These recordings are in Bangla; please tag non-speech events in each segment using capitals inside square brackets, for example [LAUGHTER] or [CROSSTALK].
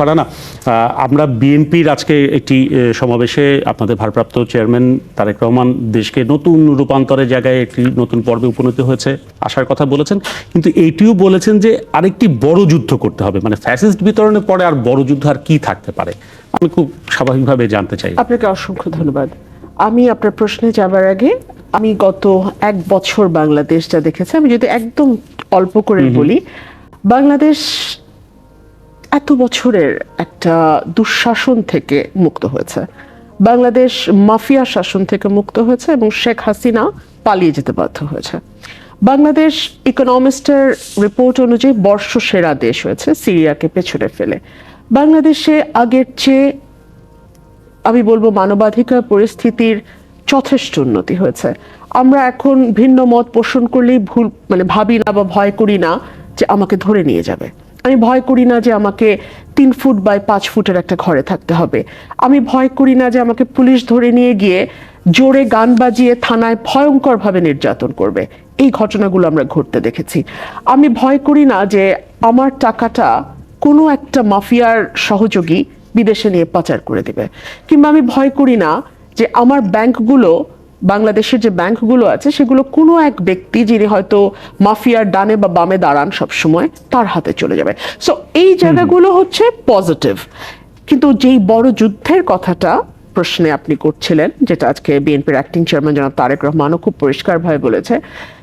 পারানা আমরা বিএনপির আজকে একটি সমাবেশে আপনাদের ভারপ্রাপ্ত চেয়ারম্যান তারেক রহমান দেশকে নতুন রূপান্তরের জায়গায় একটি নতুন পর্বে উপনীত হয়েছে আসার কথা বলেছেন। কিন্তু এইটিও বলেছেন যে আরেকটি বড় যুদ্ধ করতে হবে। মানে ফ্যাসিস্ট বিতরণের পরে আর বড় যুদ্ধ আর কি থাকতে পারে? আমি খুব স্বাভাবিকভাবে জানতে চাই। আপনাকে অসংখ্য ধন্যবাদ। আমি আপনার প্রশ্নে যাবার আগে আমি গত এক বছর বাংলাদেশ যা দেখেছি। আমি যদি একদম অল্প করে বলি বাংলাদেশ এত বছরের একটা দুঃশাসন থেকে মুক্ত হয়েছে। বাংলাদেশ মাফিয়া শাসন থেকে মুক্ত হয়েছে এবং শেখ হাসিনা পালিয়ে যেতে বাধ্য হয়েছে। বাংলাদেশ ইকোনমিস্টের রিপোর্ট অনুযায়ী বর্ষ সেরা দেশ হয়েছে, সিরিয়াকে পেছনে ফেলে। বাংলাদেশে আগের চেয়ে, আমি বলব মানবাধিকার পরিস্থিতির যথেষ্ট উন্নতি হয়েছে। আমরা এখন ভিন্ন মত পোষণ করলেই ভুল মানে ভাবি না বা ভয় করি না যে আমাকে ধরে নিয়ে যাবে। আমি ভয় করি না যে আমাকে তিন ফুট বাই পাঁচ ফুটের একটা ঘরে থাকতে হবে। আমি ভয় করি না যে আমাকে পুলিশ ধরে নিয়ে গিয়ে জোরে গান বাজিয়ে থানায় ভয়ঙ্করভাবে নির্যাতন করবে। এই ঘটনাগুলো আমরা ঘটতে দেখেছি। আমি ভয় করি না যে আমার টাকাটা কোনো একটা মাফিয়ার সহযোগী বিদেশে নিয়ে পাচার করে দেবে। কিংবা আমি ভয় করি না যে আমার ব্যাংকগুলো বাংলাদেশের যে ব্যাংকগুলো আছে সেগুলো কোনো এক ব্যক্তি যিনি হয়তো মাফিয়ার ডানে বা বামে দাঁড়ান সবসময় তার হাতে চলে যাবে। সো এই জায়গাগুলো হচ্ছে পজিটিভ কিন্তু যেই বড় যুদ্ধের কথাটা প্রশ্নে আপনি করছিলেন যেটা আজকে বিএনপির অ্যাক্টিং চেয়ারম্যান জনাব তারেক রহমানও খুব পরিষ্কারভাবে বলেছে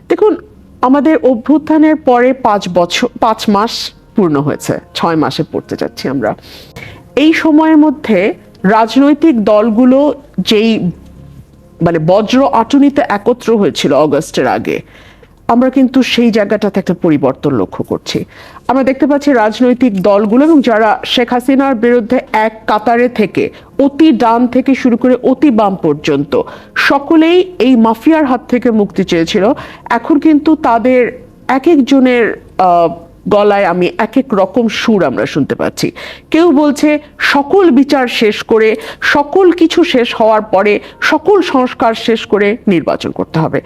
দেখুন আমাদের অভ্যুত্থানের পরে পাঁচ বছর পাঁচ মাস পূর্ণ হয়েছে ছয় মাসে পড়তে যাচ্ছি আমরা। এই সময়ের মধ্যে রাজনৈতিক দলগুলো যেই মানে বজ্র আটুনিতে একত্র হয়েছিল অগস্টের আগে। আমরা কিন্তু সেই জায়গাটাতে একটা পরিবর্তন লক্ষ্য করছি। আমরা দেখতে পাচ্ছি রাজনৈতিক দলগুলো এবং যারা শেখ হাসিনার বিরুদ্ধে এক কাতারে থেকে অতি ডান থেকে শুরু করে অতি বাম পর্যন্ত সকলেই এই মাফিয়ার হাত থেকে মুক্তি চেয়েছিল। এখন কিন্তু তাদের এক একজনের আহ, গলায় আমি এক এক রকম সুর আমরা শুনতে পাচ্ছি। কেউ বলছে সকল বিচার শেষ করে সকল কিছু শেষ হওয়ার পরে সকল সংস্কার শেষ করে নির্বাচন করতে হবে।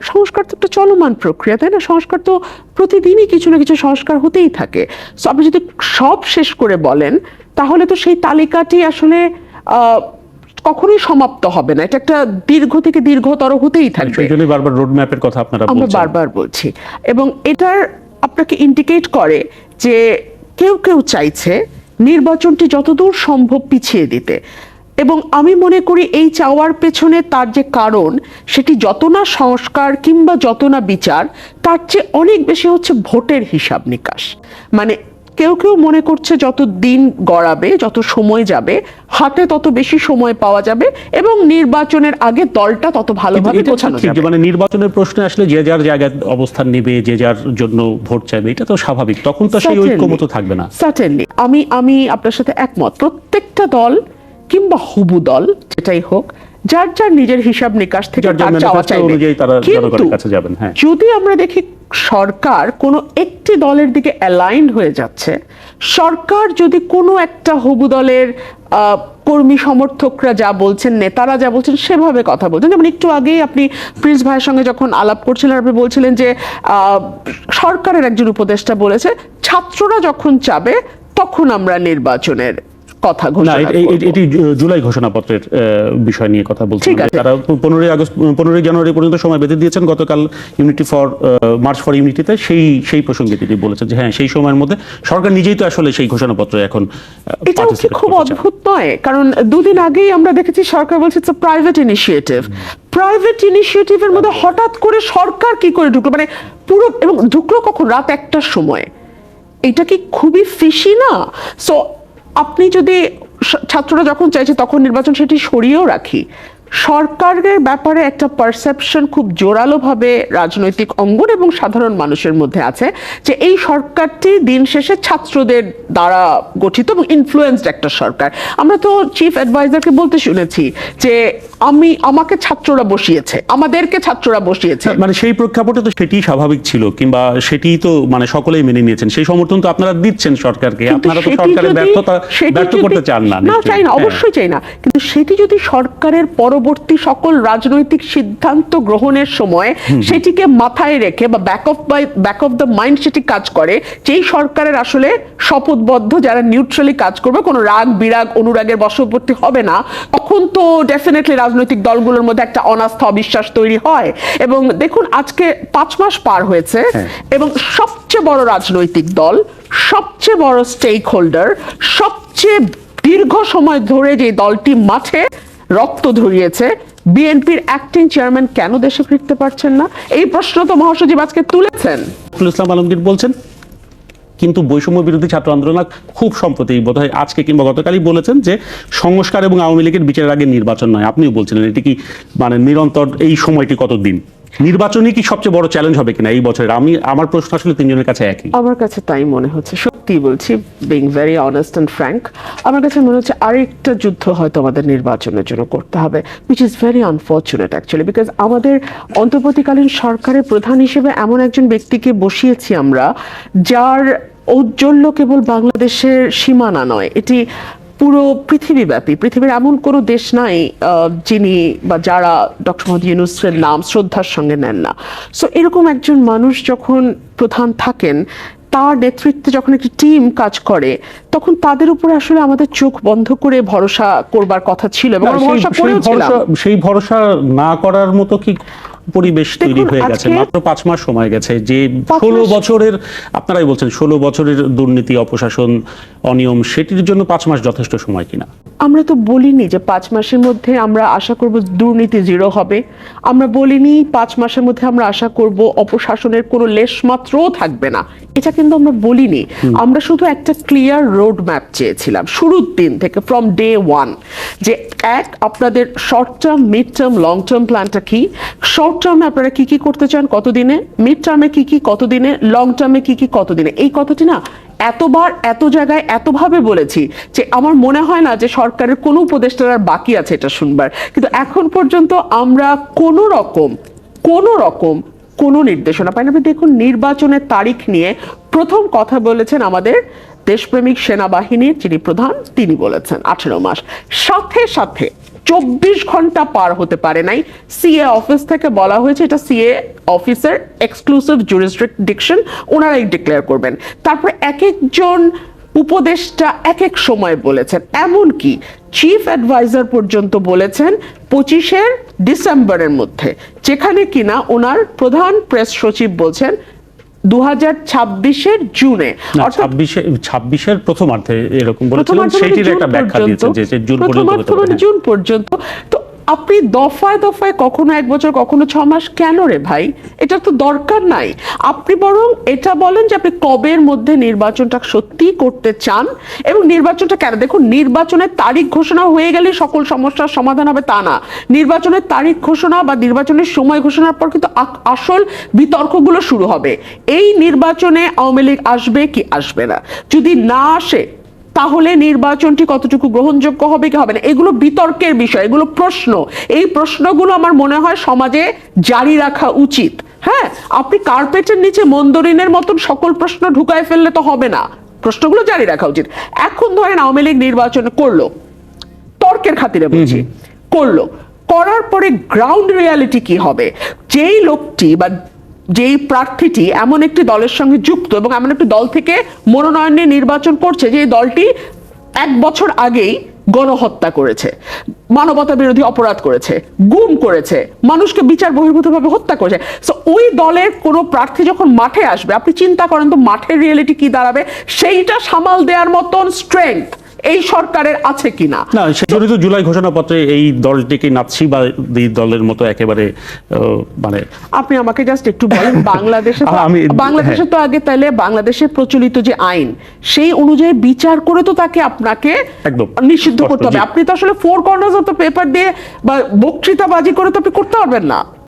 সংস্কার তো একটা চলমান প্রক্রিয়া তাই না? সংস্কার তো প্রতিদিনই কিছু না কিছু সংস্কার হতেই থাকে। আপনি যদি সব শেষ করে বলেন তাহলে তো সেই তালিকাটি আসলে আহ, কখনোই সমাপ্ত হবে না। এটা একটা দীর্ঘ থেকে দীর্ঘতর হতেই থাকবে। বারবার রোড ম্যাপের কথা আপনারা আমরা বারবার বলছি। এবং এটার আপনাকে ইন্ডিকেট করে যে কেউ কেউ চাইছে নির্বাচনটি যতদূর সম্ভব পিছিয়ে দিতে। এবং আমি মনে করি এই চাওয়ার পেছনে তার যে কারণ, সেটি যত না সংস্কার কিংবা যত না বিচার, তার চেয়ে অনেক বেশি হচ্ছে ভোটের হিসাব নিকাশ। মানে কেউ কেউ মনে করছে যত দিন গড়াবে যত সময় যাবে হাতে তত বেশি সময় পাওয়া যাবে এবং নির্বাচনের আগে দলটা তত ভালোভাবে গোছানো যাবে। মানে নির্বাচনের প্রশ্নে আসলে যে যার জায়গায় অবস্থান নেবে যে যার জন্য ভোট চাইবে এটা তো স্বাভাবিক। তখন তো সেই. ঐক্যমত থাকবে না। সার্টেনলি আমি আমি আপনার সাথে একমত। প্রত্যেকটা দল কিংবা হুবু দল যেটাই হোক যার যার নিজের হিসাব নিকাশ থেকে তার চাওয়া চাইবে। কিন্তু হ্যাঁ। যদি আমরা দেখি সরকার কোনো একটি দলের দিকে অ্যালাইন্ড হয়ে যাচ্ছে। সরকার যদি কোনো একটা হবু দলের কর্মী সমর্থকরা যা বলছেন, নেতারা যা বলছেন, সেভাবে কথা বলছেন। যেমন একটু আগেই আপনি প্রিন্স ভাইয়ের সঙ্গে যখন আলাপ করছিলেন, আপনি বলছিলেন যে সরকারের একজন উপদেষ্টা বলেছে, ছাত্ররা যখন চাবে, তখন আমরা নির্বাচনের কথা ঘোষণা। এটি জুলাই ঘোষণাপত্রের বিষয় নিয়ে কথা বলছেন ঠিক তারা পনেরোই আগস্ট পনেরোই জানুয়ারি পর্যন্ত সময় বেঁধে দিয়েছেন। গতকাল ইউনিটি ফর মার্চ ফর ইউনিটিতে সেই সেই প্রসঙ্গে তিনি বলেছেন যে হ্যাঁ সেই সময়ের মধ্যে সরকার নিজেই তো আসলে সেই ঘোষণাপত্র এখন কি খুব অদ্ভুত নয়? কারণ দুদিন আগেই আমরা দেখেছি সরকার বলছে ইটস প্রাইভেট ইনিশিয়েটিভ প্রাইভেট ইনিশিয়েটিভের মধ্যে হঠাৎ করে সরকার কি করে ঢুকলো? মানে পুরো এবং ঢুকলো কখন? রাত একটার সময়। এটা কি খুবই ফিসি না? সো আপনি যদি ছাত্ররা যখন চাইছে তখন নির্বাচন সেটি সরিয়েও রাখি। সরকারের ব্যাপারে একটা পারসেপশন খুব জোরালোভাবে রাজনৈতিক অঙ্গন এবং সাধারণ মানুষের মধ্যে আছে যে এই সরকারটি দিন শেষে ছাত্রদের দ্বারা গঠিত এবং ইনফ্লুয়েন্সড একটা সরকার। আমরা তো চিফ অ্যাডভাইজারকে বলতে শুনেছি যে আমি আমাকে ছাত্ররা বসিয়েছে আমাদেরকে ছাত্ররা বসিয়েছে। মানে সেই প্রেক্ষাপটে তো সেটি স্বাভাবিক ছিল কিংবা সেটি তো মানে সকলেই মেনে নিয়েছেন। সেই সমর্থন তো আপনারা দিচ্ছেন সরকারকে। আপনারা তো সরকারের ব্যর্থতা ব্যর্থ করতে চান না না চাই না হ্যাঁ। অবশ্যই চাই না। কিন্তু সেটি যদি সরকারের পরবর্তী সকল রাজনৈতিক সিদ্ধান্ত গ্রহণের সময় সেটিকে মাথায় রেখে বা back of by back of the mind সেটি কাজ করে যেই সরকারের আসলে শপথবদ্ধ যারা নিউট্রালি কাজ করবে কোনো রাগ বিরাগ অনুরাগের বশবর্তী হবে না তখন তো ডেফিনেটলি রাজনৈতিক দলগুলোর মধ্যে একটা অনাস্থা অবিশ্বাস তৈরি হয় এবং দেখুন আজকে পাঁচ মাস পার হয়েছে হ্যাঁ। এবং সবচেয়ে বড় রাজনৈতিক দল সবচেয়ে বড় স্টেক হোল্ডার সবচেয়ে দীর্ঘ সময় ধরে যে দলটি মাঠে রক্ত ধরিয়েছে। বিএনপির অ্যাক্টিং চেয়ারম্যান কেন দেশে ফিরতে পারছেন না? এই প্রশ্ন তো মহাসচিব আজকে তুলেছেন। ইসলাম আলমগীর বলছেন কিন্তু বৈষম্য বিরোধী ছাত্র আন্দোলন খুব সম্প্রতি বোধহয় আজকে কিংবা গতকালই বলেছেন যে সংস্কার এবং আওয়ামী লীগের বিচারের আগে নির্বাচন নয়। আপনিও বলছিলেন এটি কি মানে নিরন্তর এই সময়টি কতদিন? নির্বাচনই কি সবচেয়ে বড় চ্যালেঞ্জ হবে কিনা এই বছরের? আমি আমার প্রশ্ন আসলে তিনজনের কাছে একই। আমার কাছে তাই মনে হচ্ছে। সত্যি বলছি being very honest and frank আমার কাছে মনে হচ্ছে আরেকটা যুদ্ধ হয়তো আমাদের নির্বাচনের জন্য করতে হবে which is very unfortunate actually because আমাদের অন্তর্বর্তীকালীন সরকারের প্রধান হিসেবে এমন একজন ব্যক্তিকে বসিয়েছি আমরা, যার ঔজ্জ্বল্য কেবল বাংলাদেশের সীমানা নয়, এটি পুরো পৃথিবীব্যাপী, পৃথিবীর এমন কোনো দেশ নাই যিনি বা যারা ডক্টর মোহাম্মদ ইউনুসের নাম শ্রদ্ধার সঙ্গে নেন না। সো এরকম একজন মানুষ যখন প্রধান থাকেন তার নেতৃত্বে যখন একটি টিম কাজ করে তখন তাদের উপরে আসলে আমাদের চোখ বন্ধ করে ভরসা করবার কথা ছিল এবং ভরসা- সেই ভরসা না করার মতো কি পরিবেশ তৈরি হয়ে গেছে। মাত্র পাঁচ মাস সময় গেছে। যে ষোলো বছরের আপনারাই বলছেন ষোলো বছরের দুর্নীতি অপশাসন অনিয়ম সেটির জন্য পাঁচ মাস যথেষ্ট সময় কিনা? আমরা তো বলিনি যে পাঁচ মাসের মধ্যে আমরা আশা করব দুর্নীতি জিরো হবে। আমরা বলিনি পাঁচ মাসের মধ্যে আমরা আশা করব অপশাসনের কোনো লেশ মাত্রও থাকবে না। এটা কিন্তু আমরা বলিনি। আমরা শুধু একটা ক্লিয়ার রোড ম্যাপ চেয়েছিলাম শুরুর দিন থেকে ফ্রম ডে ওয়ান যে এক আপনাদের short term mid term long term প্ল্যানটা কি? শর্ট টার্মে আপনারা কি কি করতে চান কতদিনে? মিড টার্মে কি কি কতদিনে? লং টার্মে কি কি কতদিনে? এই কথাটি না এতবার, এত জায়গায়, এতভাবে বলেছি যে আমার মনে হয় না যে সরকারের কোনো উপদেষ্টার আর বাকি আছে এটা শুনবার। কিন্তু এখন পর্যন্ত আমরা কোনো রকম কোনো রকম কোনো নির্দেশনা পাই না আপনি দেখুন, নির্বাচনের তারিখ নিয়ে প্রথম কথা বলেছেন আমাদের দেশপ্রেমিক সেনাবাহিনীর যিনি প্রধান, তিনি বলেছেন, আঠেরো মাস। সাথে সাথে চব্বিশ ঘণ্টা পার হতে পারে নাই। সিএ অফিস থেকে বলা হয়েছে, এটা সিএ অফিসের এক্সক্লুসিভ জুরিসডিকশন ওনারাই ডিক্লেয়ার করবেন। তারপরে এক একজন উপদেষ্টা এক এক সময় বলেছেন। এমনকি চিফ অ্যাডভাইজার পর্যন্ত বলেছেন পঁচিশের ডিসেম্বরের মধ্যে। যেখানে কিনা ওনার প্রধান প্রেস সচিব বলছেন দু হাজার ছাব্বিশের জুনে ছাব্বিশে ছাব্বিশের প্রথমার্ধে এরকম বলেছিলেন মানে সেটির একটা ব্যাখ্যা দিয়েছেন যে জুন পর্যন্ত। মানে জুন পর্যন্ত তো আপনি দফায় দফায় কখনো এক বছর, কখনো ছ মাস কেন রে ভাই? এটা তো দরকার নাই। আপনি বরং এটা বলেন যে আপনি কবের মধ্যে নির্বাচনটা সত্যি করতে চান এবং নির্বাচনটা কেন? দেখুন, নির্বাচনের তারিখ ঘোষণা হয়ে গেলে সকল সমস্যার সমাধান হবে তা না। নির্বাচনের তারিখ ঘোষণা বা নির্বাচনের সময় ঘোষণার পর কিন্তু আসল বিতর্কগুলো শুরু হবে। এই নির্বাচনে আওয়ামী লীগ আসবে কি আসবে না? যদি না আসে তাহলে নির্বাচনটি কতটুকু গ্রহণযোগ্য হবে কি হবে না? এগুলো বিতর্কের বিষয় এগুলো প্রশ্ন। এই প্রশ্নগুলো আমার মনে হয় সমাজে জারি রাখা উচিত। হ্যাঁ আপনি কার্পেটের নিচে মন্দরিনের মতন সকল প্রশ্ন ঢুকায় ফেললে তো হবে না। প্রশ্নগুলো জারি রাখা উচিত। এখন ধরেন আওয়ামী লীগ নির্বাচন করল তর্কের খাতিরে বলছি করল। করার পরে গ্রাউন্ড রিয়ালিটি কি হবে? যেই লোকটি বা যেই প্রার্থীটি এমন একটি দলের সঙ্গে যুক্ত এবং এমন একটি দল থেকে মনোনয়ন নিয়ে নির্বাচন করছে যে দলটি এক বছর আগেই গণহত্যা করেছে, মানবতা বিরোধী অপরাধ করেছে, গুম করেছে, মানুষকে বিচার বহির্ভূতভাবে হত্যা করেছে। সো ওই দলের কোনো প্রার্থী যখন মাঠে আসবে, আপনি চিন্তা করেন তো মাঠের রিয়েলিটি কি দাঁড়াবে? সেইটা সামাল দেওয়ার মতন স্ট্রেংথ এই সরকারের আছে কিনা না সেজন্যই তো জুলাই ঘোষণাপত্রে এই দলটিকে নাৎসি বা এই দলের মতো একেবারে মানে আপনি আমাকে জাস্ট একটু বলেন [LAUGHS] বাংলাদেশে আমি- হ্যাঁ। বাংলাদেশে তো আগে তাহলে বাংলাদেশে প্রচলিত যে আইন সেই অনুযায়ী বিচার করে তো তাকে আপনাকে একদম। নিষিদ্ধ করতে হবে আপনি তো আসলে four corners of the paper দিয়ে বা বক্তৃতাবাজি করে তো আপনি করতে পারবেন না